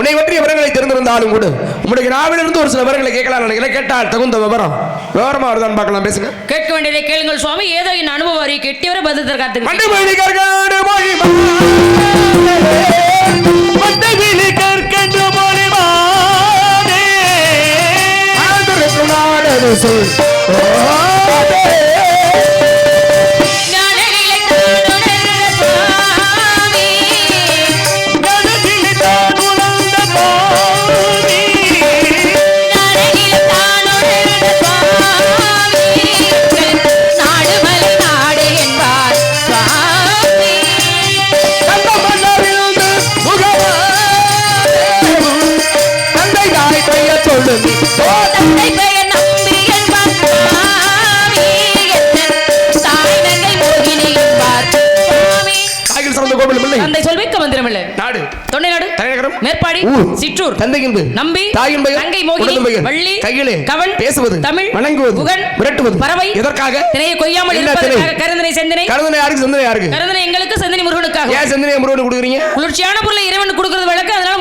உன்னை பற்றிய விவரங்களை தெரிந்திருந்தாலும் கூட உங்களுடைய நாவிலிருந்து ஒரு சில விவரங்களை கேட்கலாம் நினைக்கிறேன் கேட்டால் தகுந்த விவரம். விவரமா வருதான்னு பார்க்கலாம் பேசுங்க. கேட்க வேண்டியதை கேளுங்கள் சுவாமி. ஏதோ என் அனுபவம் அறிய கெட்டியவரை பதில் காத்து மண்டை ஊர் சிற்றூர் தந்தையின்பு நம்பி தாயின் தங்கை மோகினி வள்ளி கையிலே கவன் பேசுவது தமிழ் வணங்குவது புகழ் விரட்டுவது பறவை எதற்காக? திணையை கொய்யாமல் இருப்பதற்காக? கருந்தனை செந்தனை. கருதனை யாருக்கு சிந்தனை யாருக்கு? கருந்தனை எங்களுக்கு செந்தனை முருகனுக்காக. ஏன் சிந்தனை முருகன் கொடுக்குறீங்க? குளிர்ச்சியான பொருளை இறைவன் கொடுக்கிறது வழக்கு அதனால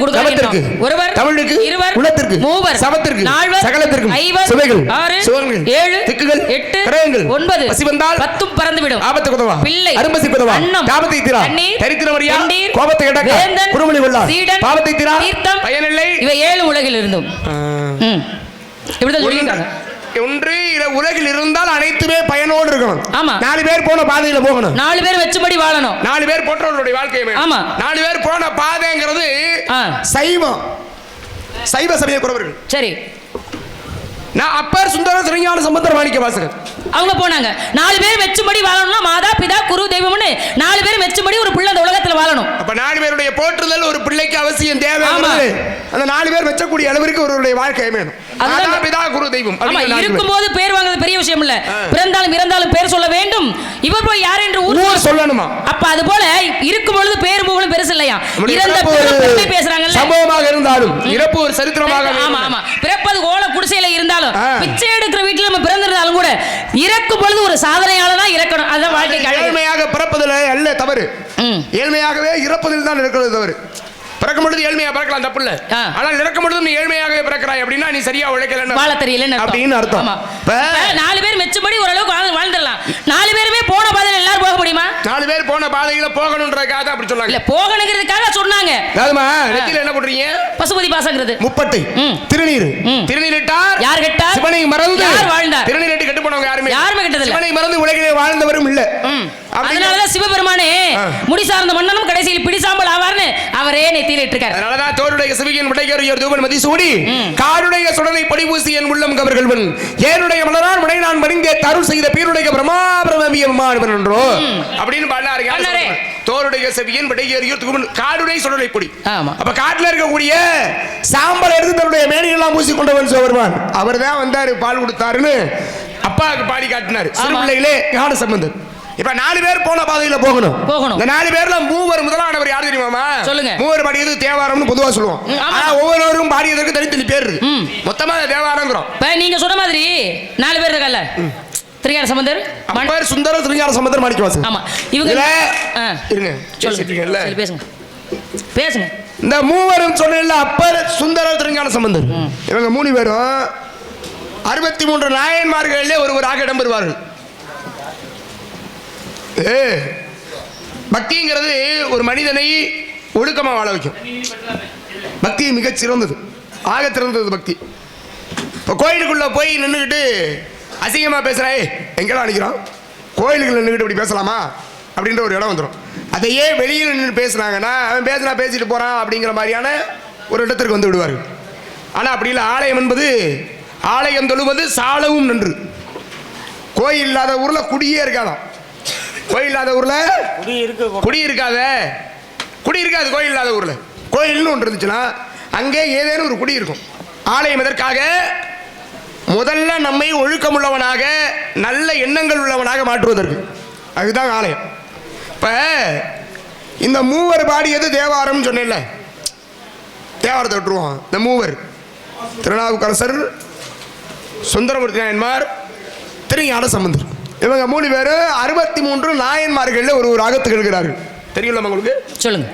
முருகனுக்கு நாம கொடுக்கிறோம் ஒருவர் தமிழுக்கு இருவர் குலத்திற்கு மூவர் சவத்திற்கு நால்வர் சகலத்திற்கும் ஐவர் சுவைகள் ஆறு சுவர்கள் ஏழு திக்குகள் எட்டு கிரகங்கள் ஒன்பது பசி வந்தால் பத்தும் பறந்துவிடும். ஆபத்து குதவா? பிள்ளை அரும்பசி குதவா? அன்னம் தாபத்தை தீரா? தண்ணீர் தரித்திரம் அறியா? தண்ணீர் கோபத்தை கடக்க? வேந்தன் குறுமொழி கொள்ளா சீடன் பாவத்தை தீரா? தீர்த்தம் பயனில்லை? இவை ஏழு உலகில் இருந்தும் இப்படிதான் சொல்லியிருக்காங்க. ஒன்று உலகில் இருந்தால் அனைத்துமே பயனோடு இருக்கணும். ஆமா. நாலு பேர் போன பாதையில போகணும். நாலு பேர் வச்சுபடி வாழணும். நாலு பேர் போன்றவர்களுடைய வாழ்க்கை அமையணும். ஆமா. நாலு பேர் போன பாதைங்கிறது. சைவம். சைவ சமய குறவர்கள். சரி. நான் அப்பர் சுந்தர சிறஞான சம்பந்தர் மாணிக்க வாசகர் அவங்க போனாங்க. நாலு பேர் மெச்சும்படி வாழணும்னா மாதா பிதா குரு தெய்வம்னு நாலு பேர் மெச்சும்படி ஒரு பிள்ளை அந்த உலகத்துல வாழணும். அப்ப நாலு பேருடைய போற்றுதல் ஒரு பிள்ளைக்கு அவசியம் தேவை. அந்த நாலு பேர் மெச்சக்கூடிய அளவிற்கு ஒருவருடைய வாழ்க்கை அமையணும். குரு தெய்வம். இருக்கும்போது பேர் வாங்குறது பெரிய விஷயம் இல்ல. பிறந்தாலும் இறந்தாலும் பேர் சொல்ல வேண்டும். இவர் போய் யார் என்று ஊர் சொல்லணுமா? அப்ப அது போல இருக்கும் பொழுது பேர் பெருசு இல்லையா? இறந்த பிறப்பு பேசுறாங்கல்ல. சம்பவமாக இருந்தாலும் இறப்பு ஒரு சரித்திரமாக ஆமா ஆமா. பிறப்பது ஓல குடிசையில இருந்தாலும். பிச்சை எடுக்கிற வீட்டுல நம்ம பிறந்திருந்தாலும் கூட இறக்கும் பொழுது ஒரு சாதனையாளனா இறக்கணும். அதுதான் அழகு. ஏழ்மையாக பிறப்பதில் அல்ல தவறு. ஏழ்மையாகவே இறப்பதில் தான் இருக்கிறது தவறு. பிறக்கும் பொழுது ஏழ்மையா பிறக்கலாம் தப்பு இல்ல. ஆ. ஆனால் இறக்கும் பொழுது நீ ஏழ்மையாகவே பிறக்கிறாய் அப்படின்னா நீ சரியா உழைக்கல வாழ அர்த்தம். அப்படின்னு அர்த்தம். நாலு பேர் மெச்சபடி ஓரளவுக்கு வாழ்ந்து வாழ்ந்துடலாம். நாலு பேருமே போன பாதையில எல்லாரும் போக முடியுமா? நாலு பேர் போன பாதையில போகணுன்றதுக்காக தான் அப்படி சொன்னாங்க. இல்ல போகணுங்கிறதுக்காக சொன்னாங்க. அதுமா நெத்தியில என்ன பண்றீங்க பசுபதி பாசங்கிறது. முப்பட்டை. திருநீர். திருநீரிட்டார் யார் கெட்டார்? சிவனை மறந்து. யார் வாழ்ந்தார்? திருநீரிட்டு கெட்டு போனவங்க யாருமே யாருமே கெட்டதில்ல. சிவனை மறந்து உலகிலே வாழ்ந்தவரும் இல்ல. அதனாலதான் சிவபெருமானே. முடி சார்ந்த மன்னனும் கடைசியில் பிடிசாம்பல் ஆவார்னு அவரே நெத்தியில இட்டிருக்காரு அதனாலதான் தோருடைய சிவியின் விடையறியர் தூபன் மதிசூடி ம். காருடைய சுடனை படிபூசி என் உள்ளம் கவர்கள்வன் ஏனுடைய மலரான் விடை நான் மணிந்தே தருள் செய்த பீருடைய பிரமா பிரமவியமானவன் என்றோ அப்படின்னு பாடினாரே. தோருடைய செவியன் விடையறியர் தூபன் காடுடைய சுடலை பொடி. அப்ப காட்டுல இருக்கக்கூடிய சாம்பல் எடுத்து தன்னுடைய மேனியெல்லாம் பூசி கொண்டவன் சிவபெருமான் அவர் தான் வந்தாரு பால் கொடுத்தாருன்னு அப்பாவுக்கு பாடி காட்டினாரு சிறு. பிள்ளைகளே ஞான சம்பந்தர் இப்ப நாலு பேர் போன பாதையில போகணும். போகணும். இந்த நாலு பேர்ல மூவர் முதலானவர் யார் தெரியுமாமா சொல்லுங்க. மூவர் பாடியது தேவாரம்னு பொதுவா சொல்லுவோம். ஆனா ஒவ்வொருவரும் பாடியதற்கு தனித்தனி பேர் இருக்கு. மொத்தமா தேவாரங்கிறோம். இப்ப நீங்க சொன்ன மாதிரி நாலு பேர் இருக்கல்ல? திரிகார சம்பந்தர் அப்பர் சுந்தர திருஞான சம்பந்தர் மாணிக்கவாசன் ஆமா. இவங்க. இருங்க. சொல்லுங்க. பேசுங்க. பேசுங்க. இந்த மூவரும் சொன்னேன்ல அப்பர் சுந்தர திருஞான சம்பந்தர். இவங்க மூணு பேரும் அறுபத்தி மூன்று நாயன்மார்களிலே ஒருவராக இடம்பெறுவார்கள் பக்திங்கிறது ஒரு மனிதனை ஒழுக்கமாக வாழ வைக்கும். பக்தி மிகச் சிறந்தது. ஆக சிறந்தது பக்தி. இப்போ கோயிலுக்குள்ளே போய் நின்றுக்கிட்டு அசிங்கமாக பேசுகிறாயே எங்கெல்லாம் நினைக்கிறோம் கோயிலுக்குள்ள நின்றுக்கிட்டு இப்படி பேசலாமா? அப்படின்ற ஒரு இடம் வந்துடும் அதையே வெளியில் நின்று பேசுனாங்கன்னா அவன் பேசினா பேசிட்டு போகிறான் அப்படிங்கிற மாதிரியான ஒரு இடத்திற்கு வந்து விடுவார் ஆனால் அப்படி இல்லை ஆலயம் என்பது ஆலயம் தொழுவது சாலவும் நன்று. கோயில் இல்லாத ஊரில் குடியே இருக்காதான் கோயில் இல்லாத ஊர்ல? குடி இருக்கு குடி. இருக்காத. குடி இருக்காது கோயில் இல்லாத ஊர்ல. கோயில்னு ஒன்று இருந்துச்சுன்னா அங்கே ஏதேனும் ஒரு குடி இருக்கும். ஆலயம் எதற்காக? முதல்ல நம்மை ஒழுக்கமுள்ளவனாக நல்ல எண்ணங்கள் உள்ளவனாக மாற்றுவதற்கு. அதுதான் ஆலயம். இப்ப இந்த மூவர் பாடியது தேவாரம்னு சொன்னேன்ல. தேவாரத்தை விட்டுருவோம். இந்த மூவர். திருநாவுக்கரசர் சுந்தரமூர்த்தி நாயன்மார் திருஞான சம்பந்தர். இவங்க மூணு பேரும் அறுபத்தி மூன்று நாயன்மார்களில் ஒரு ஒரு திகழ்கிறார்கள் தெரியும்ல உங்களுக்கு சொல்லுங்க.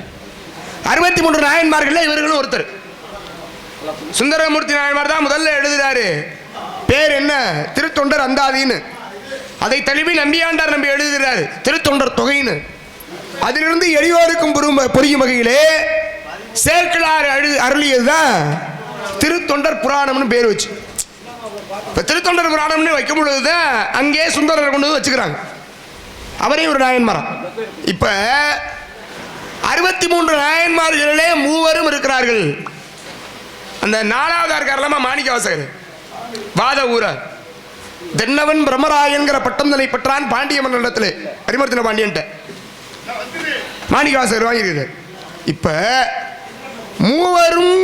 அறுபத்தி மூன்று நாயன்மார்கள்ல இவர்களும் ஒருத்தர். சுந்தரமூர்த்தி நாயன்மார் தான் முதல்ல எழுதுறாரு. பேர் என்ன? திருத்தொண்டர் அந்தாதின்னு. அதை தழுவி நம்பியாண்டார் நம்பி எழுதுகிறார். திருத்தொண்டர் தொகைன்னு. அதிலிருந்து எளியோருக்கும் புரியும் வகையிலே சேக்கிழார் அழு அருளியதுதான் திருத்தொண்டர் புராணம்னு பேர் வச்சு. இப்போ திருத்தொண்டர் புராணம்னு வைக்கும் பொழுதுதான் அங்கே சுந்தரர் கொண்டு வந்து வச்சுக்கிறாங்க. அவரே ஒரு நாயன்மாரம் இப்போ அறுபத்தி மூன்று நாயன்மார்களிலே மூவரும் இருக்கிறார்கள். அந்த நாலாவது இருக்காரலாமா மாணிக்க வாசகர் வாத ஊரர். தென்னவன் பிரம்மராயன்கிற பட்டம் தலை பெற்றான் பாண்டிய மண்டலத்தில் பரிமர்த்தன பாண்டியன்ட்ட. மாணிக்க வாசகர் இப்போ மூவரும்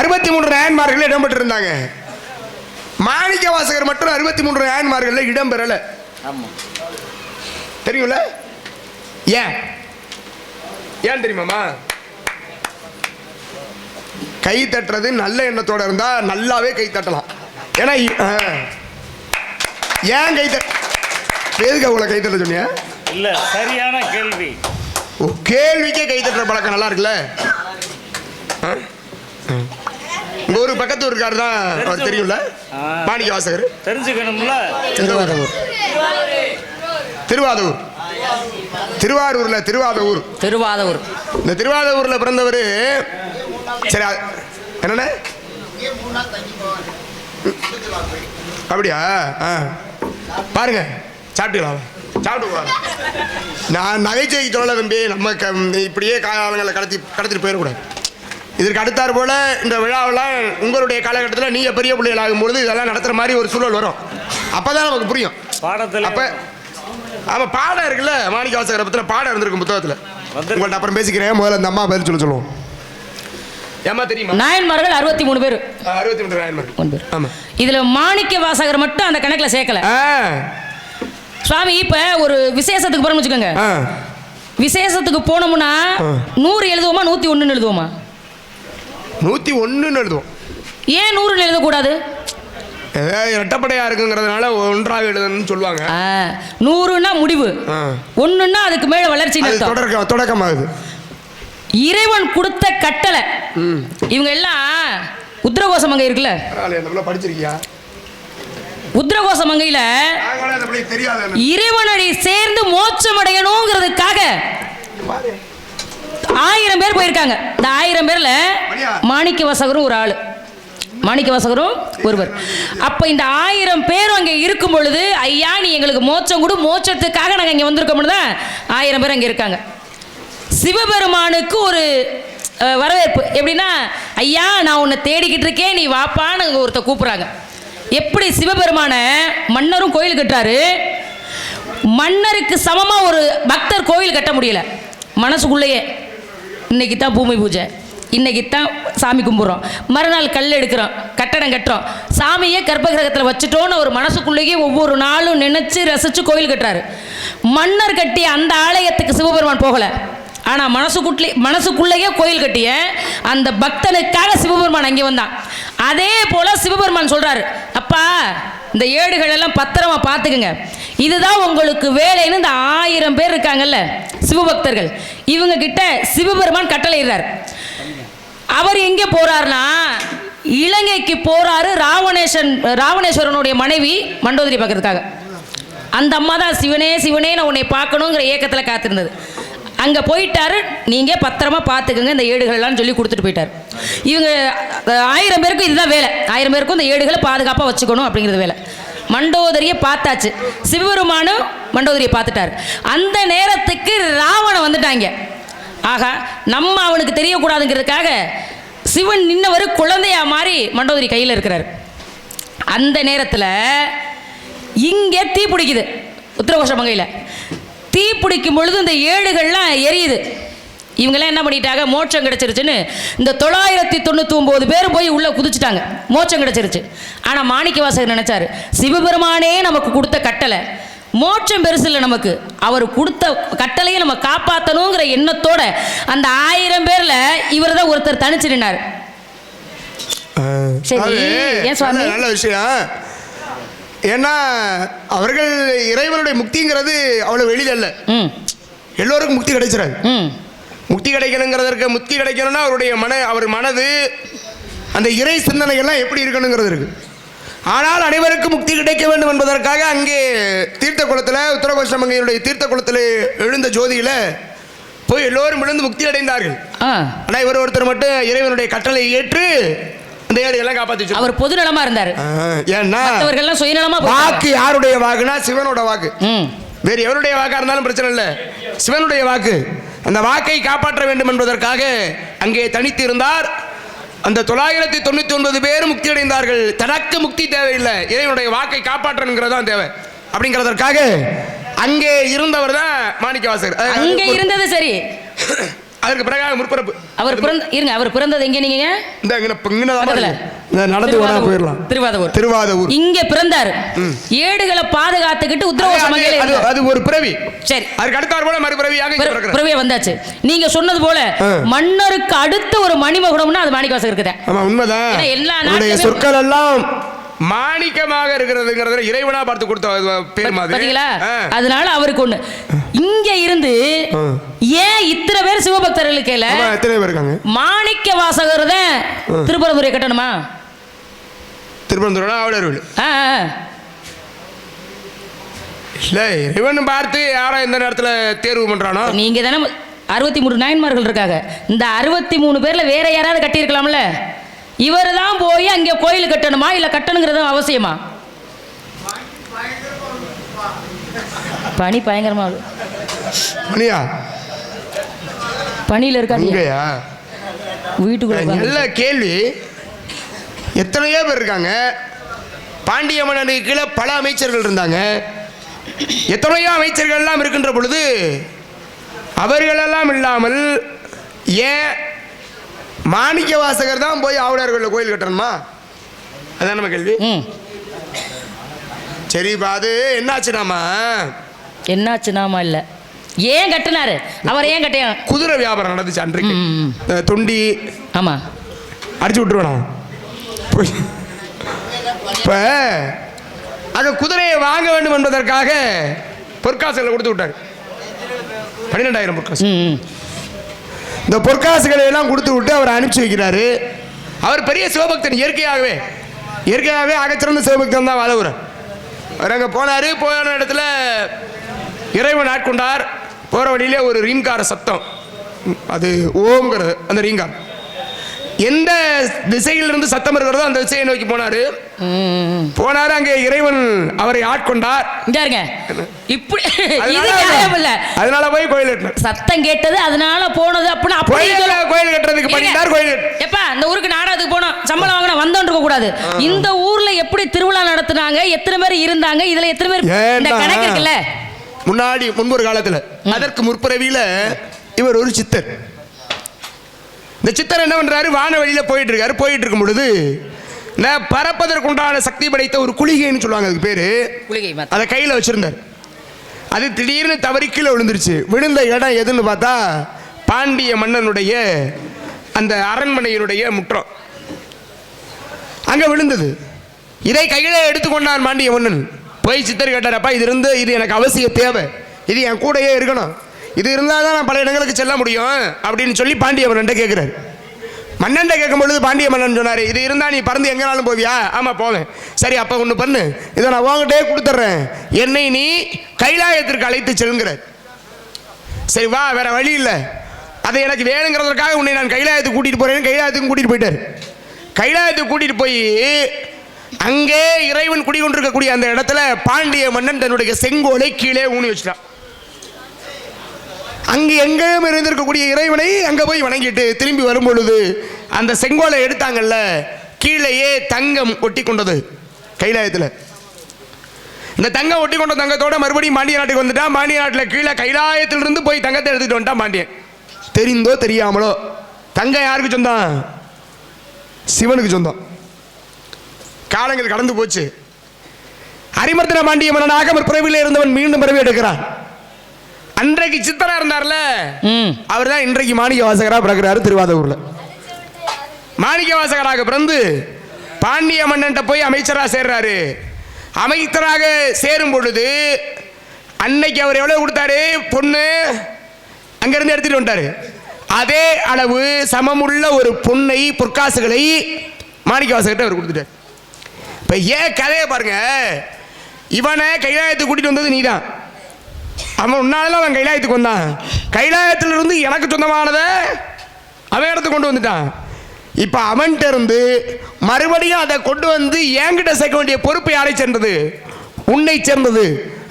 அறுபத்தி மூன்று நாயன்மார்கள் இடம்பெற்றிருந்தாங்க மாணிக்க வாசகர் மட்டும் அறுபத்தி மூன்று நாயன்மார்கள் இடம்பெறல. தெரியும்ல? ஏன்? ஏன் தெரியுமாமா கை தட்டுறது நல்ல எண்ணத்தோட இருந்தா நல்லாவே கை தட்டலாம். ஏன்னா. ஏன் கை தட்ட எதுக்கு அவங்கள கை தட்ட சொன்னியா இல்ல சரியான கேள்வி. கேள்விக்கே கை தட்டுற பழக்கம் நல்லா இருக்குல்ல. உங்க ஒரு பக்கத்து ஊருக்காரு தான் அவர் தெரியும்ல. மாணிக்க வாசகர் தெரிஞ்சுக்கணும்ல? திருவாரூர் திருவாதூர் திருவாரூர்ல திருவாதூர் திருவாதூர் இந்த திருவாதூர்ல பிறந்தவர் சரி என்னண்ணே? அப்படியா? ஆ. பாருங்க சாப்பிட்டீங்களா சாப்பிட்டு நான் நகைச்சுவைக்கு சொல்லலை தம்பி நம்ம க இப்படியே காலங்களை கடத்தி கடத்திட்டு போயிடக்கூடாது. இதற்கு அடுத்தாற் போல இந்த விழாவெல்லாம் உங்களுடைய காலகட்டத்தில் நீங்கள் பெரிய பிள்ளைகள் ஆகும்பொழுது இதெல்லாம் நடத்துகிற மாதிரி ஒரு சூழல் வரும். அப்போ தான் நமக்கு புரியும். பாடத்துல அப்ப ஆமா பாடம் இருக்குல்ல மாணிக்க வாசகரை பத்தின பாடம் இருந்திருக்கும் புத்தகத்துல. உங்கள்ட்ட அப்புறம் பேசிக்கிறேன். முதல்ல இந்த அம்மா பேர் சொல்ல சொல்லுவோம். ஏமா தெரியுமா? நாயன்மார்கள் அறுபத்தி மூணு பேர். அறுபத்தி மூணு பேர். ஆமா. இதுல மாணிக்க வாசகர் மட்டும் அந்த கணக்குல சேர்க்கல. சுவாமி இப்ப ஒரு விசேஷத்துக்கு போறோம்னு வச்சுக்கோங்க. விசேஷத்துக்கு போனோம்னா. நூறு எழுதுவோமா நூத்தி ஒண்ணுன்னு எழுதுவோமா? நூத்தி ஒண்ணுன்னு எழுதுவோம். ஏன் நூறுன்னு எழுதக்கூடாது? இரட்டப்படையா இருக்குங்கிறதுனால ஒன்றாக எழுதணும்னு சொல்லுவாங்க. ஆ, நூறுன்னா முடிவு. ஆ. ஒண்ணுன்னா அதுக்கு மேல வளர்ச்சி தொடக்க தொடக்கமாகுது. இறைவன் கொடுத்த கட்டளை. இவங்க எல்லாம் உத்திரகோச மங்கை இருக்குல்ல? படிச்சிருக்கியா? உத்திரகோச மங்கையில. இறைவனடி சேர்ந்து மோட்சம் அடையணுங்கிறதுக்காக ஆயிரம் பேர் போயிருக்காங்க. இந்த ஆயிரம் பேர்ல மாணிக்க வாசகரும் ஒரு ஆளு. மாணிக்க வாசகரும் ஒருவர். அப்ப இந்த ஆயிரம் பேர் அங்க இருக்கும் பொழுது ஐயா நீ எங்களுக்கு மோட்சம் கொடு. மோட்சத்துக்காக நாங்க இங்க வந்திருக்கோம்னு தான் ஆயிரம் பேர் அங்க இருக்காங்க. சிவபெருமானுக்கு ஒரு வரவேற்பு. எப்படின்னா ஐயா நான் உன்னை தேடிக்கிட்டு இருக்கேன். நீ வாப்பான்னு அங்க ஒருத்தர் கூப்பிடுறாங்க. எப்படி சிவபெருமானை மன்னரும் கோயில் கட்டுறாரு? மன்னருக்கு சமமா ஒரு பக்தர் கோயில் கட்ட முடியல. மனசுக்குள்ளேயே. இன்னைக்கு தான் பூமி பூஜை. இன்னைக்கு தான் சாமி கும்பிட்றோம். மறுநாள் கல் எடுக்கிறோம் கட்டடம் கட்டுறோம். சாமியே கர்ப்பகிரகத்தில் வச்சுட்டோன்னு ஒரு மனசுக்குள்ளேயே ஒவ்வொரு நாளும் நினச்சி ரசித்து கோயில் கட்டுறாரு. மன்னர் கட்டிய அந்த ஆலயத்துக்கு சிவபெருமான் போகலை. ஆனால் மனசுக்குள்ளே மனசுக்குள்ளேயே கோயில் கட்டிய அந்த பக்தனுக்காக சிவபெருமான் அங்கே வந்தான். அதே போல் சிவபெருமான் சொல்கிறாரு அப்பா இந்த ஏடுகள் எல்லாம் பத்திரமா பார்த்துக்குங்க. இதுதான் உங்களுக்கு வேலைன்னு இந்த ஆயிரம் பேர் இருக்காங்கல்ல சிவபக்தர்கள். இவங்க கிட்ட சிவபெருமான் கட்டளையிடுறார். அவர் எங்கே போறார்னா இலங்கைக்கு போறாரு ராவணேஸ்வரன் ராவணேஸ்வரனுடைய மனைவி மண்டோதரி பார்க்கறதுக்காக. அந்த அம்மா தான் சிவனே சிவனே நான் உன்னை பார்க்கணுங்கிற ஏக்கத்தில் காத்திருந்தது. அங்கே போயிட்டாரு நீங்கள் பத்திரமா பார்த்துக்கங்க இந்த ஏடுகள்லாம் சொல்லி கொடுத்துட்டு போயிட்டார். இவங்க ஆயிரம் பேருக்கும் இதுதான் வேலை. ஆயிரம் பேருக்கும் இந்த ஏடுகளை பாதுகாப்பாக வச்சுக்கணும் அப்படிங்கிறது வேலை. மண்டோதரியை பார்த்தாச்சு. சிவபெருமானும் மண்டோதரியை பார்த்துட்டார். அந்த நேரத்துக்கு ராவணன் வந்துட்டாங்க. ஆகா நம்ம அவனுக்கு தெரியக்கூடாதுங்கிறதுக்காக சிவன் நின்னவர் குழந்தையா மாறி மண்டோதரி கையில் இருக்கிறார். அந்த நேரத்தில் இங்கே தீ பிடிக்குது. உத்தரகோஷ மங்கையில் தீ பிடிக்கும் பொழுது இந்த ஏடுகள்லாம் எரியுது. இவங்கெல்லாம் என்ன பண்ணிட்டாங்க? மோட்சம் கிடைச்சிருச்சுன்னு இந்த தொள்ளாயிரத்தி தொண்ணூற்றி ஒம்பது பேர் போய் உள்ளே குதிச்சிட்டாங்க. மோட்சம் கிடைச்சிருச்சு. ஆனால் மாணிக்க வாசகர் நினைச்சாரு சிவபெருமானே நமக்கு கொடுத்த கட்டளை. மோட்சம் பெருசு இல்லை நமக்கு. அவர் கொடுத்த கட்டளையை நம்ம காப்பாற்றணுங்கிற எண்ணத்தோட அந்த ஆயிரம் பேர்ல இவர் தான் ஒருத்தர் தனிச்சு நின்னார். சரி, ஏன் சுவாமி? நல்ல- விஷயம். ஏன்னா அவர்கள் இறைவனுடைய முக்திங்கிறது அவ்வளவு எளிதல்ல. ம். எல்லோருக்கும் முக்தி கிடைச்சிடாது ம். முக்தி கிடைக்கணுங்கிறதற்கு முக்தி கிடைக்கணும்னா அவருடைய மன அவர் மனது அந்த இறை சிந்தனைகள்லாம் எப்படி இருக்கணுங்கிறது இருக்கு. ஆனால் அனைவருக்கும் முக்தி கிடைக்க வேண்டும் என்பதற்காக அங்கே தீர்த்த குளத்தில் உத்தரகோஷமங்கையினுடைய தீர்த்த குளத்தில் எழுந்த ஜோதியில போய் எல்லோரும் விழுந்து முக்தி அடைந்தார்கள். ஆனால் இவர் ஒருத்தர் மட்டும் இறைவனுடைய கட்டளை ஏற்று அந்த ஏழையெல்லாம் காப்பாற்றி வச்சிருக்கார். அவர் பொது நலமா இருந்தாரு ஏன்னா மற்றவர்கள்லாம் சுயநலமா. வாக்கு யாருடைய வாக்குனா சிவனோட வாக்கு. வேறு எவருடைய வாக்கா இருந்தாலும் பிரச்சனை இல்லை. சிவனுடைய வாக்கு. அந்த வாக்கை காப்பாற்ற வேண்டும் என்பதற்காக அங்கே தனித்து இருந்தார் அந்த தொள்ளாயிரத்தி தொண்ணூத்தி ஒன்பது பேர் முக்தி அடைந்தார்கள் தனக்கு முக்தி தேவையில்லை. இறைவனுடைய வாக்கை காப்பாற்றணுங்கிறது தான் தேவை. அப்படிங்கிறதற்காக அங்கே இருந்தவர் தான் மாணிக்க வாசகர் அது- அங்க இருந்தது சரி. அதற்கு பிறகு முற்பிறப்பு அவர் பிறந்த இருங்க அவர் பிறந்தது எங்க நீங்க? இந்த நடந்து திருவாதவூர். போயிடலாம். திருவாதவூர். திருவாதூர் இங்க பிறந்தாரு. ஏடுகளை பாதுகாத்துக்கிட்டு உத்தரவாச அது- மங்கையில அது- ஒரு பிறவி. சரி. அதுக்கு அடுத்தார் போல மறுபிறவியாக. பிறவியே வந்தாச்சு. நீங்க சொன்னது போல. மன்னருக்கு அடுத்த ஒரு மணிமகுடம்னா அது மாணிக்கவாசகர் இருக்குதான் ஆமா உண்மைதான். எல்லா நாட்டுலயும் சொற்கள் எல்லாம் மாணிக்கமாக இருக்கிறதுங்கிறதுல இறைவனா பார்த்து கொடுத்த பேர் மாதிரி. அதனால அவருக்கு ஒண்ணு. இங்க இருந்து. ஏன் இத்தனை பேர் சிவபக்தர்களுக்கு இல்ல எத்தனை பேர் இருக்காங்க? மாணிக்க வாசகர் தான் திருப்பரந்துரை கட்டணுமா? திருப்பரந்தூரா ஆவலர்கள். இல்ல இறைவன் பார்த்து யாரா இந்த நேரத்துல தேர்வு பண்றானோ? நீங்க தானே அறுபத்தி மூணு நாயன்மார்கள் இருக்காங்க. இந்த அறுபத்தி மூணு பேர்ல வேற யாராவது கட்டியிருக்கலாம்ல? இவர் தான் போய் அங்கே கோயில் கட்டணுமா இல்ல கட்டணுங்கிறது அவசியமா? பனி பயங்கரமா. மணியா பனியில இருக்காதீங்க. இங்கயா வீட்டுக்குள்ள. நல்ல கேள்வி. எத்தனையோ பேர் இருக்காங்க. பாண்டிய மன்னனுக்கு கீழே பல அமைச்சர்கள் இருந்தாங்க. எத்தனையோ அமைச்சர்கள் எல்லாம் இருக்கின்ற பொழுது அவர்களெல்லாம் இல்லாமல் ஏன் மாணிக்க வாசகர் தான் போய் ஆவுடையார்களில் கோயில் கட்டணுமா? அதான் நம்ம கேள்வி? சரி இப்ப அது என்னாச்சுனாமா என்னாச்சு நாம இல்ல. ஏன் கட்டினாரு? அவர் ஏன் கட்டியா? குதிரை வியாபாரம் நடந்துச்சு அன்றைக்கு. தொண்டி. ஆமா. அடிச்சு விட்டுருவேண்ணா போய். இப்போ அங்கே குதிரையை வாங்க வேண்டும் என்பதற்காக பொற்காசுகளை கொடுத்து விட்டார். பன்னிரெண்டாயிரம் பொற்காசு. இந்த பொற்காசுகளை எல்லாம் கொடுத்து விட்டு அவர் அனுப்பிச்சு வைக்கிறாரு. அவர் பெரிய சிவபக்தன் இயற்கையாகவே இயற்கையாகவே அகச்சிறந்த சிவபக்தன் தான் வாதவூரர் அவர் அங்கே போனார் போன இடத்துல இறைவன் ஆட்கொண்டார். போகிற வழியிலே ஒரு ரீங்கார சத்தம். அது ஓம்ங்கிறது அந்த ரீங்கார் எந்த திசையிலிருந்து சத்தம் இருக்கிறதோ அந்த திசையை நோக்கி போனார். போனார் அங்கே இறைவன் அவரை ஆட்கொண்டார். இருங்க இப்படி அதனால போய் கோயில் சத்தம் கேட்டது அதனால போனது அப்படின்னு அப்படி கோயில் கட்டுறதுக்கு பண்ணிட்டார் கோயில். எப்பா இந்த ஊருக்கு நாடகத்துக்கு போனோம். சம்பளம் வாங்கினா வந்தோம் இருக்க கூடாது. இந்த ஊர்ல எப்படி திருவிழா நடத்துனாங்க எத்தனை பேர் இருந்தாங்க இதுல எத்தனை பேர் இந்த கணக்கு இருக்குல்ல? முன்னாடி முன்பொரு காலத்துல அதற்கு முற்பிறவியில இவர் ஒரு சித்தர். இந்த சித்தர் என்ன பண்றாரு? வான வழியில போயிட்டு இருக்காரு போயிட்டு இருக்கும் பொழுது இந்த பறப்பதற்குண்டான சக்தி படைத்த ஒரு குளிகைன்னு சொல்லுவாங்க அதுக்கு பேரு. குளிகை. அதை கையில் வச்சிருந்தார். அது திடீர்னு தவறி கீழே விழுந்துருச்சு. விழுந்த இடம் எதுன்னு பார்த்தா பாண்டிய மன்னனுடைய அந்த அரண்மனையினுடைய முற்றம். அங்க விழுந்தது. இதை கையில எடுத்துக்கொண்டான் பாண்டிய மன்னன். போய் சித்தர் கேட்டார் அப்பா இது இருந்து இது எனக்கு அவசிய தேவை. இது என் கூடயே இருக்கணும். இது இருந்தால் தான் நான் பல இடங்களுக்கு செல்ல முடியும் அப்படின்னு சொல்லி பாண்டிய மன்னன் கேட்குறாரு மன்னன் கேட்கும் பொழுது பாண்டிய மன்னன் சொன்னார் இது இருந்தால் நீ பறந்து எங்கேனாலும் போவியா? ஆமாம் போவேன். சரி அப்போ ஒன்று பண்ணு. இதை நான் உங்ககிட்டயே கொடுத்துட்றேன். என்னை நீ கைலாயத்திற்கு அழைத்து செல்கிறார் சரி வா வேற வழி இல்லை. அது எனக்கு வேணுங்கிறதுக்காக உன்னை நான் கைலாயத்துக்கு கூட்டிகிட்டு போகிறேன் கைலாயத்துக்கும் கூட்டிகிட்டு போயிட்டார். கைலாயத்துக்கு கூட்டிகிட்டு போய் அங்கே இறைவன் குடிகொண்டிருக்கக்கூடிய அந்த இடத்துல பாண்டிய மன்னன் தன்னுடைய செங்கோலை கீழே ஊனி வச்சிட்டான். அங்கு எங்கேயும் இருந்திருக்கக்கூடிய இறைவனை அங்கே போய் வணங்கிட்டு திரும்பி வரும் பொழுது அந்த செங்கோலை எடுத்தாங்கல்ல கீழேயே தங்கம் ஒட்டி கொண்டது. கைலாயத்தில். இந்த தங்கம் ஒட்டி கொண்ட தங்கத்தோட மறுபடியும் பாண்டிய நாட்டுக்கு வந்துட்டா பாண்டிய நாட்டில் கீழே கைலாயத்திலிருந்து போய் தங்கத்தை எடுத்துட்டு வந்துட்டான் பாண்டியன். தெரிந்தோ தெரியாமலோ தங்கம் யாருக்கு சொந்தம்? சிவனுக்கு சொந்தம். காலங்கள் கடந்து போச்சு. அரிமர்த்தன பாண்டிய ஆகமர் பிறவியில் இருந்தவன் மீண்டும் பிறவி எடுக்கிறான். அன்றைக்கு சித்தரா இருந்தார்ல? ம். அவர் தான் இன்றைக்கு மாணிக்க வாசகராக பிறக்கிறாரு திருவாதூர்ல. மாணிக்க வாசகராக பிறந்து பாண்டிய மன்னன்ட்ட போய் அமைச்சராக சேர்றாரு. அமைச்சராக சேரும் பொழுது அன்னைக்கு அவர் எவ்வளவு கொடுத்தாரு? பொண்ணு அங்கிருந்து எடுத்துட்டு வந்துட்டாரு. அதே அளவு சமமுள்ள ஒரு பொன்னை பொற்காசுகளை மாணிக்கவாசகர்கிட்ட அவர் கொடுத்துட்டார். இப்போ ஏன் கதையை பாருங்க. இவனை கைலாயத்துக்கு கூட்டிட்டு வந்தது நீதான். அவன் உன்னால அவன் கைலாயத்துக்கு வந்தான். கைலாயத்திலிருந்து எனக்கு சொந்தமானதை அவன் இடத்துக்கு கொண்டு வந்துட்டான். இப்போ அவன்கிட்ட இருந்து மறுபடியும் அதை கொண்டு வந்து என்கிட்ட சேர்க்க வேண்டிய பொறுப்பு யாரை சேர்ந்தது? உன்னை சேர்ந்தது.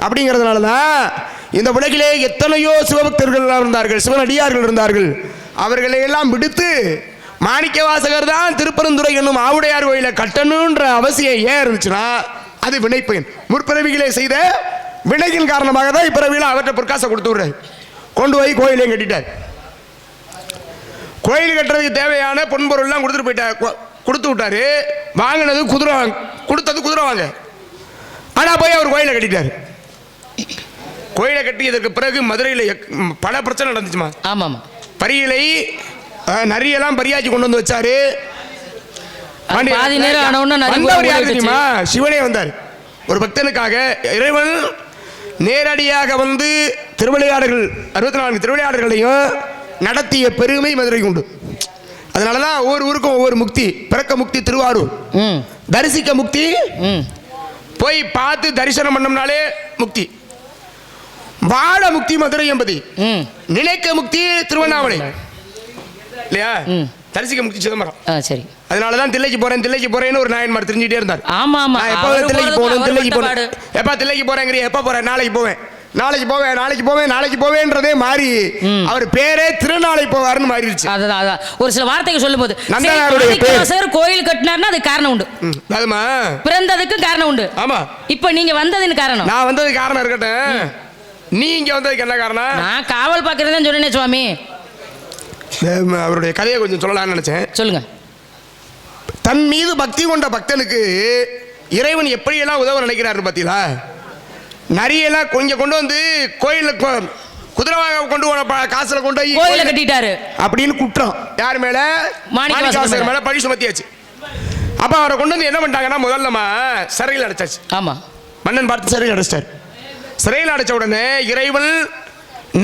அப்படிங்கிறதுனால தான் இந்த உலகிலே எத்தனையோ சிவபக்தர்கள் இருந்தார்கள் சிவனடியார்கள் இருந்தார்கள். அவர்களை எல்லாம் விடுத்து மாணிக்க வாசகர் தான் திருப்பரந்துரை என்னும் ஆவுடையார் கோயிலை கட்டணுன்ற அவசியம் ஏன் இருந்துச்சுன்னா அது வினைப்பயன் முற்பிறவிகளை செய்த வினையின் காரணமாக தான் இப்பிறவியில் அவர்கிட்ட பொற்காசை கொடுத்து விடுறாரு. கொண்டு போய் கோயிலையும் கட்டிட்டார். கோயில் கட்டுறதுக்கு தேவையான பொன்பொருள்லாம் கொடுத்துட்டு போயிட்டார். கொடுத்து விட்டாரு. வாங்கினது குதிரை கொடுத்தது குதிரை வாங்க. ஆனால் போய் அவர் கோயிலை கட்டிட்டார். கோயிலை கட்டியதற்கு பிறகு மதுரையில் பல பிரச்சனை நடந்துச்சுமா? ஆமா ஆமா பரியிலை நரியெல்லாம் பரியாச்சி கொண்டு வந்து வச்சாரு. பாதி நேரம் ஆன உடனே நரி வந்தவர் கூட யார் ஓடிடுச்சு. தெரியுமா? சிவனே வந்தார். ஒரு பக்தனுக்காக இறைவன் நேரடியாக வந்து திருவிளையாடல்கள் அறுபத்தி நான்கு திருவிளையாடல்களையும் நடத்திய பெருமை மதுரைக்கு உண்டு. அதனால தான் ஒவ்வொரு ஊருக்கும் ஒவ்வொரு முக்தி பிறக்க முக்தி திருவாரூர். ம். தரிசிக்க முக்தி ம். போய் பார்த்து தரிசனம் பண்ணோம்னாலே முக்தி. வாழ முக்தி மதுரை என்பதி. ம். நினைக்க முக்தி திருவண்ணாமலை. இல்லையா? ம். தரிசிக்க முக்தி சிதம்பரம். சரி. அதனால தான் தில்லைக்கு போறேன் தில்லைக்கு போறேன்னு ஒரு நாயன்மார் தெரிஞ்சுட்டே இருந்தார். ஆமா ஆமா. எப்போ தில்லைக்கு போகணும் தில்லைக்கு போகணும். எப்பா தில்லைக்கு போறேங்கிறிய எப்போ போறேன்? நாளைக்கு போவேன். நாளைக்கு போவேன் நாளைக்கு போவேன் நாளைக்கு போவேன்றதே மாறி அவர் பேரே திருநாளை போவாருன்னு மாறிடுச்சு. அதுதான் அதான் ஒரு சில வார்த்தைகள் சொல்லும்போது நந்தனாருடைய சரி, பேர். மாணிக்கவாசகர் கோயில் கட்டினார்னா அது காரணம் உண்டு. அதுமா? பிறந்ததுக்கு காரணம் உண்டு. ஆமா. இப்போ நீங்க வந்ததுன்னு காரணம். நான் வந்தது காரணம் இருக்கட்டும். நீ இங்க வந்ததுக்கு என்ன காரணம்? நான் காவல் பார்க்கறதுன்னு சொன்னேனே சுவாமி. அவருடைய கதையை கொஞ்சம் சொல்லலாம்னு நினைச்சேன். சொல்லுங்க. தன் மீது பக்தி கொண்ட பக்தனுக்கு இறைவன் எப்படியெல்லாம் உதவ நினைக்கிறாரு பார்த்தீங்களா? நரியெல்லாம் கொஞ்சம் கொண்டு வந்து கோயிலில் குதிரை வாங்க கொண்டு போன காசுல கொண்டு போய் கோயில கட்டிட்டாரு. அப்படின்னு குற்றம். யார் மேல? மாணிக்க வாசகர் மாணிக்கவாசகர் மேல. மேல பழி சுமத்தியாச்சு. அப்ப அவரை கொண்டு வந்து என்ன பண்ணிட்டாங்கன்னா முதல்லமா சிறையில் அடைச்சாச்சு. ஆமா. மன்னன் பார்த்து சிறையில் அடைச்சிட்டார். சிறையில் அடைச்ச உடனே இறைவன்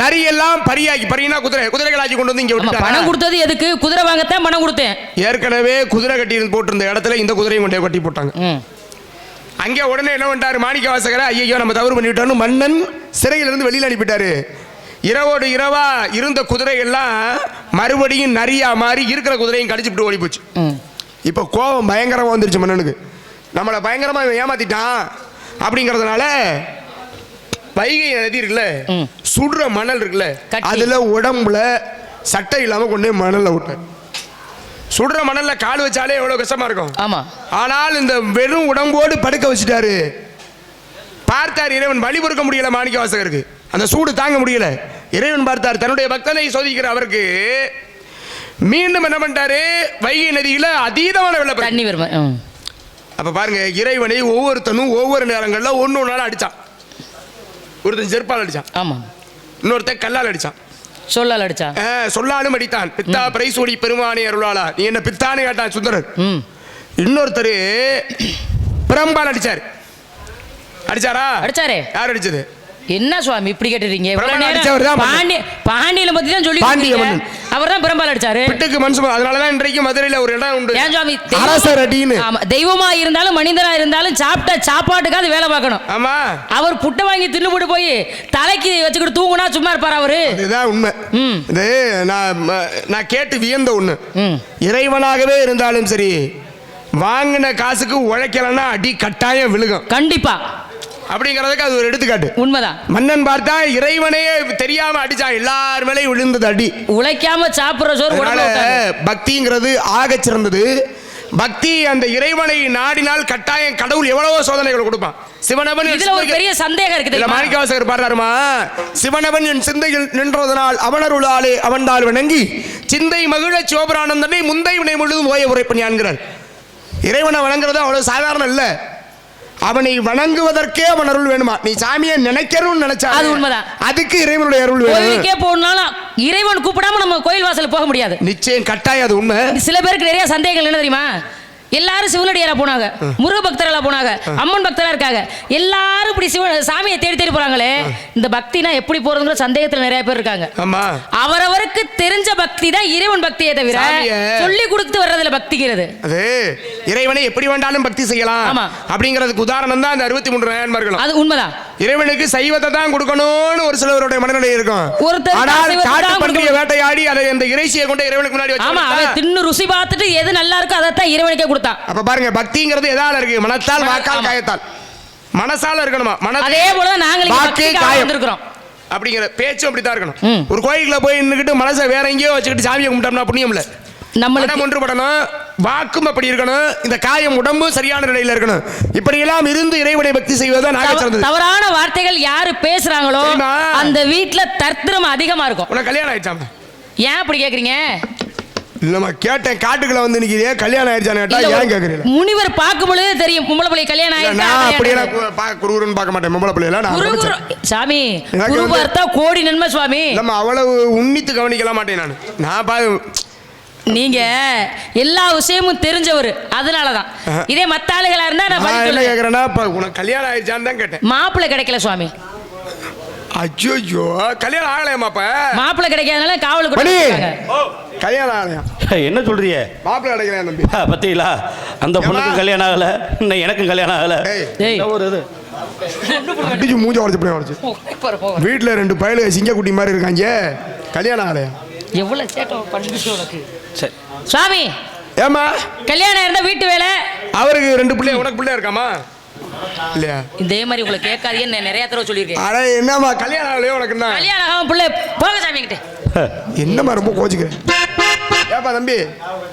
நரியெல்லாம் பரியாக்கி பரினா குதிரை குதிரைகளாக்கி கொண்டு வந்து இங்க ஆமா பணம் கொடுத்தது எதுக்கு? குதிரை வாங்கத்தான் பணம் கொடுத்தேன். ஏற்கனவே குதிரை கட்டி இருந்து போட்டிருந்த இடத்துல இந்த குதிரையும் கொண்டு கட்டி போட்டாங்க. அங்கே உடனே என்ன பண்ணிட்டாரு? மாணிக்க வாசகரை ஐயோ நம்ம தவறு பண்ணிவிட்டோம்னு மன்னன் சிறையிலிருந்து வெளியில் அனுப்பிட்டாரு. இரவோடு இரவா இருந்த குதிரை எல்லாம் மறுபடியும் நரியா மாறி இருக்கிற குதிரையும் கடிச்சுட்டு ஓடி போச்சு இப்போ கோபம் பயங்கரமா வந்துருச்சு மன்னனுக்கு. நம்மளை பயங்கரமா இவன் ஏமாத்திட்டான் அப்படிங்கிறதுனால வைகை நதி இருக்குல்ல. சுடுற மணல் இருக்குல்ல. அதுல உடம்புல சட்டை இல்லாம கொண்டு மணல்ல விட்டார் சுடுற மணல்ல கால் வச்சாலே எவ்வளவு கஷ்டமா இருக்கும். ஆமா. ஆனால் இந்த வெறும் உடம்போடு படுக்க வச்சுட்டாரு. பார்த்தார் இறைவன் வழி பொறுக்க முடியல மாணிக்க வாசகருக்கு. அந்த சூடு தாங்க முடியல. இறைவன் பார்த்தார் தன்னுடைய பக்தனை சோதிக்கிற அவருக்கு மீண்டும் என்ன பண்ணிட்டாரு? வைகை நதியில அதீதமான வெள்ளப்பெருக்கு. அப்ப பாருங்க இறைவனை ஒவ்வொருத்தனும் ஒவ்வொரு நேரங்கள்ல ஒன்று ஒன்னால அடிச்சான். ஒருத்தன் செருப்பால் அடிச்சான். ஆமா. இன்னொருத்தன் கல்லால் அடிச்சான். சொல்லால் அடிச்சா? சொல்லாலும் அடித்தான். பித்தா பிரைசூடி பெருமானே அருளாளா. நீ என்ன பித்தான்னு கேட்டான் சுந்தரர். ம். இன்னொருத்தர் பிரம்பால் அடிச்சார். அடிச்சாரா? அடிச்சாரே. யார் அடிச்சது? என்ன சுவாமி இப்படி கேட்டுறீங்க? தான். பாண்டி பாண்டியில பத்தி தான் சொல்லி பாண்டிய. அவர் தான் பெரும்பால் அடிச்சாரு. பிட்டுக்கு மனுஷன் அதனாலதான் இன்றைக்கு மதுரையில ஒரு இடம் உண்டு. ஏன் சுவாமி? அரசர் அடின்னு ஆமா தெய்வமா இருந்தாலும் மனிதனா இருந்தாலும் சாப்பிட்ட சாப்பாட்டுக்காவது வேலை பார்க்கணும். ஆமா. அவர் புட்டை வாங்கி தின்னு போட்டு போய் தலைக்கு வச்சுக்கிட்டு தூங்குனா சும்மா இருப்பார் அவரு. இதுதான் உண்மை. ம். இது நான் நான் கேட்டு வியந்த ஒண்ணு. ம். இறைவனாகவே இருந்தாலும் சரி வாங்கின காசுக்கு உழைக்கலன்னா அடி கட்டாயம் விழுகும். கண்டிப்பா. அப்படிங்கிறதுக்கு அது ஒரு எடுத்துக்காட்டு. உண்மைதான். மன்னன் பார்த்தா இறைவனே தெரியாம அடிச்சான் எல்லார் மேலேயும் விழுந்தது அடி. உழைக்காம சாப்பிடுற சோறு. பக்திங்கிறது ஆகச் சிறந்தது. பக்தி அந்த இறைவனை நாடினால் கட்டாயம் கடவுள் எவ்வளவோ சோதனைகள் கொடுப்பான். சிவனவன் பெரிய சந்தேகம் இருக்கு இல்ல தெரியுமா? மாணிக்கவாசகர் பாடுறாருமா? சிவனவன் என் சிந்தையில் நின்றதனால் அவனருளாலே அவன்தால் வணங்கி சிந்தை மகிழ சிவபுரானந்தனை முந்தை வினை முழுதும் ஓய உரைப்பன் என்கிறார் இறைவனை வணங்குறது அவ்வளவு சாதாரணம் இல்ல. அவனை வணங்குவதற்கே அவன் அருள் வேணுமா? நீ சாமியை நினைக்கிறோம்னு நினைச்சா அது உண்மைதான். அதுக்கு இறைவனுடைய அருள் வேணும். கோயிலுக்கே போகணும்னாலும் இறைவன் கூப்பிடாம நம்ம கோயில் வாசல் போக முடியாது. நிச்சயம் கட்டாயம் அது உண்மை. சில பேருக்கு நிறைய சந்தேகங்கள் என்ன தெரியுமா? எல்லாரும் சிவனடியாரா போனாங்க. முருக பக்தர்களா போனாங்க. அம்மன் பக்தரா இருக்காங்க. எல்லாரும் இப்படி சிவ சாமியை தேடி தேடி போறாங்களே. இந்த பக்தினா எப்படி போறதுங்கிற சந்தேகத்துல நிறைய பேர் இருக்காங்க. ஆமா. அவரவருக்கு தெரிஞ்ச பக்தி தான் இறைவன் பக்தியை தவிர சொல்லி கொடுத்து வர்றதுல பக்திங்கிறது. அது இறைவனை எப்படி வேண்டாலும் பக்தி செய்யலாம். ஆமா. அப்படிங்கிறதுக்கு உதாரணம் தான் அந்த அறுபத்தி மூன்று நாயன்மார்களும் அது உண்மைதான். இறைவனுக்கு சைவத்தை தான் கொடுக்கணும்னு ஒரு சிலவருடைய மனநிலை இருக்கும். ஒருத்தர் ஆனால் தான் காட்டு பன்றியை. வேட்டையாடி அதை அந்த இறைச்சியை கொண்டு இறைவனுக்கு முன்னாடி ஆமா கொடுத்தா, அவன் தின்னு ருசி பார்த்துட்டு எது நல்லா இருக்கோ அதைத்தான் இறைவனுக்கே கொடுத்தான் அப்ப பாருங்க பக்திங்கிறது எதால இருக்கு? மனத்தால் வாக்கால். காயத்தால். மனசால இருக்கணுமா? மன அதே போலதான் நாங்கள் வாக்கு காயம். அப்படிங்கிற பேச்சும் அப்படித்தான் இருக்கணும். ஒரு கோயிலுக்குள்ள போய் நின்னுக்கிட்டு மனசை வேற எங்கேயோ வச்சுக்கிட்டு சாமியை கும்பிட்டோம்னா புண்ணியம் இல்ல. நம்மளுக்கு மனம் ஒன்றுபடணும். வாக்கும் அப்படி இருக்கணும். இந்த காயம் உடம்பும் சரியான நிலையில இருக்கணும். இப்படி எல்லாம் இருந்து இறைவனை பக்தி செய்வதுதான் தவறான வார்த்தைகள் யாரு பேசுறாங்களோ? அந்த வீட்ல தர்த்திரம் அதிகமா இருக்கும். உனக்கு கல்யாணம் ஆயிடுச்சாமா? ஏன் அப்படி கேக்குறீங்க? இல்லம்மா கேட்டேன் காட்டுக்குள்ள வந்து நிக்கிறே கல்யாணம் ஆயிடுச்சான்னு கேட்டா ஏன் கேக்குறீங்க? முனிவர் பார்க்கும் பொழுது தெரியும் பொம்பளை பிள்ளை கல்யாணம் ஆயிருக்கா, நான் அப்படியெல்லாம் ஆயிருக்கா. கு- பா- குருகுருன்னு பார்க்க மாட்டேன் பொம்பளை பிள்ளைல நான் குரு குரு கவனிச்சேன். சாமி எனக்கு குரு வந்து- பார்த்தா கோடி நன்மை சுவாமி. நம்ம அவ்வளவு உன்னித்து கவனிக்கலாம் மாட்டேன் நான். நான் பா நீங்க எல்லா விஷயமும் தெரிஞ்சவர் அதனாலதான். இதே மத்த ஆளுகளா இருந்தா நான் நான் பதில் என்ன சொல்லுவேன் கேக்குறேன்னா இப்ப உனக்கு கல்யாணம் ஆயிடுச்சான்னு தான் கேட்டேன். மாப்பிள்ளை கிடைக்கல சுவாமி. அச்சோ கல்யாணம் ஆகலையாமா அப்ப. மாப்பிள்ளை கிடைக்காதனால காவலுக்கு மணி! கொடுத்துருக்காங்க. கல்யாணம் ஆகலையா? என்ன சொல்றிய? மாப்பிள்ளை கிடைக்கலையா தம்பி? பத்தீங்களா? அந்த பொண்ணுக்கும் கல்யாணம் ஆகல. இன்னும் எனக்கும் கல்யாணம் ஆகல. ஒரு இது அடிச்சு மூஞ்ச உடச்சு போய் உடச்சு. வீட்டுல ரெண்டு பயலு சிங்கக்குட்டி மாதிரி இருக்காங்க. கல்யாணம் ஆகலையா? எவ்வளவு சேட்டை பண்ணிச்சு உனக்கு? சரி. சுவாமி ஏமா கல்யாணம் இருந்தா வீட்டு வேலை. அவருக்கு ரெண்டு பிள்ளை உனக்கு பிள்ளை இருக்காமா? இல்லையா? இதே மாதிரி உங்களை கேட்காதீங்கன்னு நான் நிறைய தடவை சொல்லியிருக்கேன். அட என்னம்மா கல்யாணம் ஆகலையோ உனக்கு கல்யாணம் ஆகாம பிள்ளை போக சாமி கிட்ட என்னம்மா ரொம்ப கோச்சிக்கிறேன் ஏப்பா தம்பி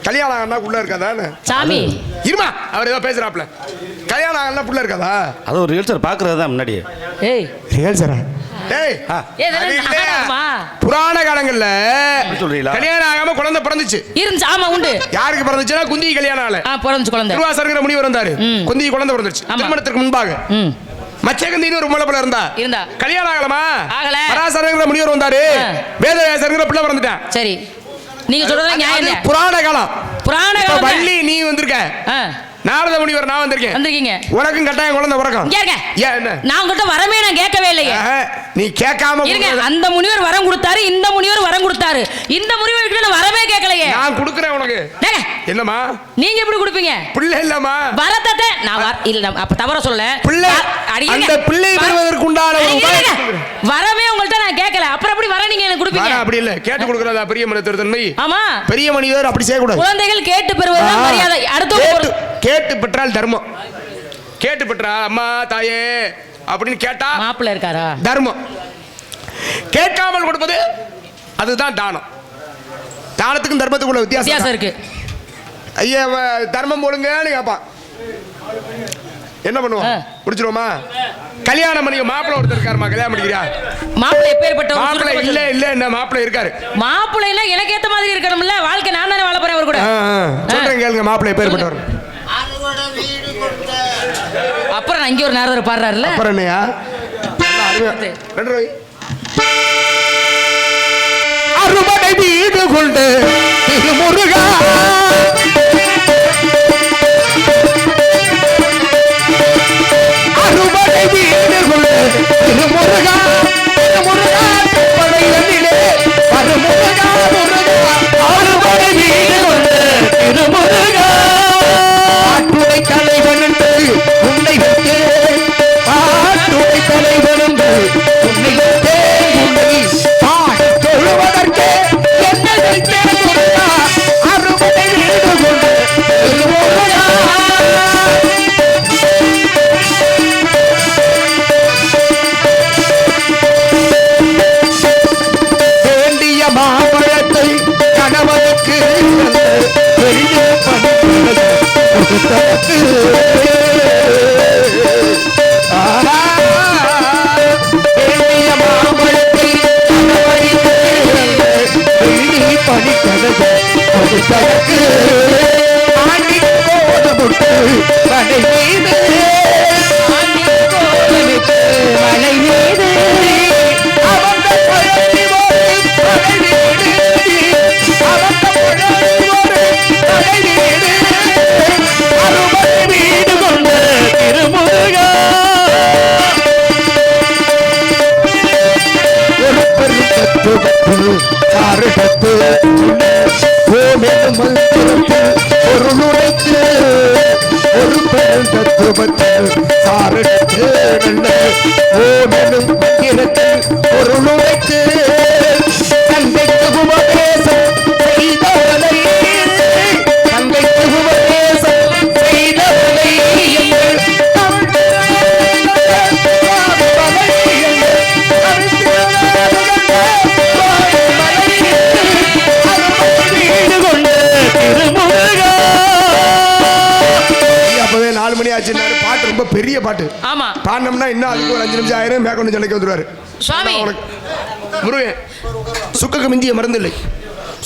கல்யாணம் ஆகனா புள்ள இருக்காதான்னு சாமி. இருமா அவர் ஏதோ பேசுறாப்ல கல்யாணம் ஆகனா புள்ள இருக்காதா? அது ஒரு ரிஹர்சல் பார்க்கறது தான் முன்னாடி ஏய். நாடகமா? புராண காலங்கள்ல? கல்யாணம் ஆகாம குழந்தை பிறந்துச்சு. இருந்துச்சு ஆமா உண்டு. யாருக்கு பிறந்துச்சுன்னா குந்தி கல்யாணம் ஆகல. ஆ பிறந்துச்சு குழந்தை. திருவாசருங்கிற முனிவர் வந்தாரு. குந்தி குழந்தை பிறந்துச்சு. திருமணத்திற்கு முன்பாக. மச்சகந்தின்னு ஒரு பிள்ளை இருந்தா இருந்தா. கல்யாணம் ஆகலமா ஆகல. பராசரங்கிற முனிவர் வந்தாரு ஆ. வேதவியாசருங்கிற பிள்ளை பிறந்துட்டான் சரி நீங்க சொல்றது நியாயம். புராண காலம் புராண காலம். வள்ளி நீ வந்திருக்க நாரத முனிவர் நான் வந்திருக்கேன். வந்திருக்கீங்க. உனக்கும் கட்டாயம் குழந்தை பிறக்கும் ஏன் என்ன? நான் உங்ககிட்ட வரமே நான் கேட்கவே இல்லையே. நீ கேட்காம இருங்க. அந்த முனிவர் வரம் கொடுத்தாரு இந்த முனிவர் வரம் கொடுத்தாரு. இந்த முனிவர்கிட்ட நான் வரவே கேட்கலையே. நான் கொடுக்குறேன் உனக்கு. டேங்க, என்னம்மா? நீங்க எப்படி கொடுப்பீங்க? பிள்ளை இல்லம்மா. வரத்தத்தை நான் இல்ல அப்ப தவற சொல்ல பிள்ளை. அந்த பிள்ளை பெறுவதற்கு உண்டான. வரவே உங்கள்ட்ட நான் கேட்கல. அப்புறம் எப்படி வர நீங்க எனக்கு கொடுப்பீங்க? அப்படி இல்ல. கேட்டு கொடுக்கறதா பெரிய மனிதர் தன்மை. ஆமா. பெரிய மனிதர் அப்படி செய்யக்கூடாது. குழந்தைகள் கேட்டு பெறுவதுதான் ஆ, மரியாதை. அடுத்த கேட்டு பெற்றால் தர்மம். கேட்டு பெற்றா அம்மா தாயே அப்படின்னு கேட்டா மாப்பிள்ள இருக்காரா? தர்மம். கேட்காமல் கொடுப்பது அதுதான் தானம். தானத்துக்கும் தர்மத்துக்கும் உள்ள வித்தியாசம். இருக்கு. ஐயா தர்மம் போடுங்கன்னு கேட்பான் என்ன பண்ணுவோம். முடிச்சிருவோமா? கல்யாணம் பண்ணி மாப்பிள்ளை ஒருத்தர் இருக்காருமா கல்யாணம் பண்ணிக்கிறியா? மாப்பிள்ளை எப்பேற்பட்ட மாப்பிள்ளை இல்ல இல்ல என்ன மாப்பிள்ளை இருக்காரு. மாப்பிள்ளைனா எனக்கு ஏத்த மாதிரி இருக்கணும்ல வாழ்க்கை நான் தானே வாழ போறேன் அவர் கூட. சொல்றேன் கேளுங்க மாப்பிள்ளை பெற்றவர் அப்புறம் இங்க ஒரு நேரம் பாடுறாருல்ல? அப்புறம் என்னையா? அறுபடை வீடு கொண்டு திருமுருகா அறுபடை வீடு கொண்டு திருமுருகா திருமுருகா படையிலே பருமுருகா முருகா அறுபடை வீடு கொண்டு திருமுருகா ஆச்சு பாட்டு ரொம்ப பெரிய பாட்டு. ஆமா. பாடினோம்னா இன்னும் அதுக்கு ஒரு அஞ்சு நிமிஷம் ஆயிரம் மேற்கொண்டு சண்டைக்கு வந்துருவாரு. சுவாமி. உனக்கு. முருகன் சுக்குக்கு மிஞ்சிய மருந்து இல்லை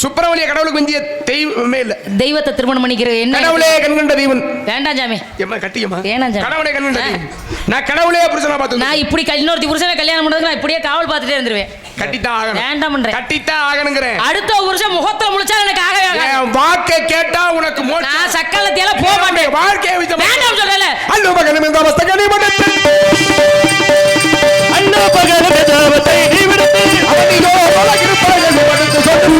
சுப்பிரமணிய கடவுளுக்கு மிஞ்சிய தெய்வமே இல்லை. தெய்வத்தை திருமணம் பண்ணிக்கிறது என்ன? கடவுளே கண்கண்ட தெய்வன். வேண்டாம் சாமி. எம்மா கட்டியம்மா? வேணாம் சாமி. கடவுளே கண்கண்ட நான் கடவுளே புருஷனா பார்த்து நான் இப்படி இன்னொருத்தி புருஷனை கல்யாணம் பண்றதுக்கு நான் இப்படியே காவல் பார்த்துட்டே இருந்துருவேன். கட்டித்தான் ஆகணும். வேண்டாம்ன்றேன். கட்டித்தான் ஆகணுங்கிறேன். அடுத்த வருஷம் முகத்துல முழிச்சா எனக்கு ஆகவே ஆகாது. வாக்கை கேட்டா உனக்கு மோட்சம். நான் சக்கலத்தியால போக மாட்டேன். வாழ்க்கைய விதம் வேண்டாம் சொல்லல அல்லோ பகல இந்த அவஸ்தை நீ மடத்து அண்ணா பகல தேவத்தை நீ விடுத்து அவனியோ உலகிருப்பாய் மடத்து சொல்லு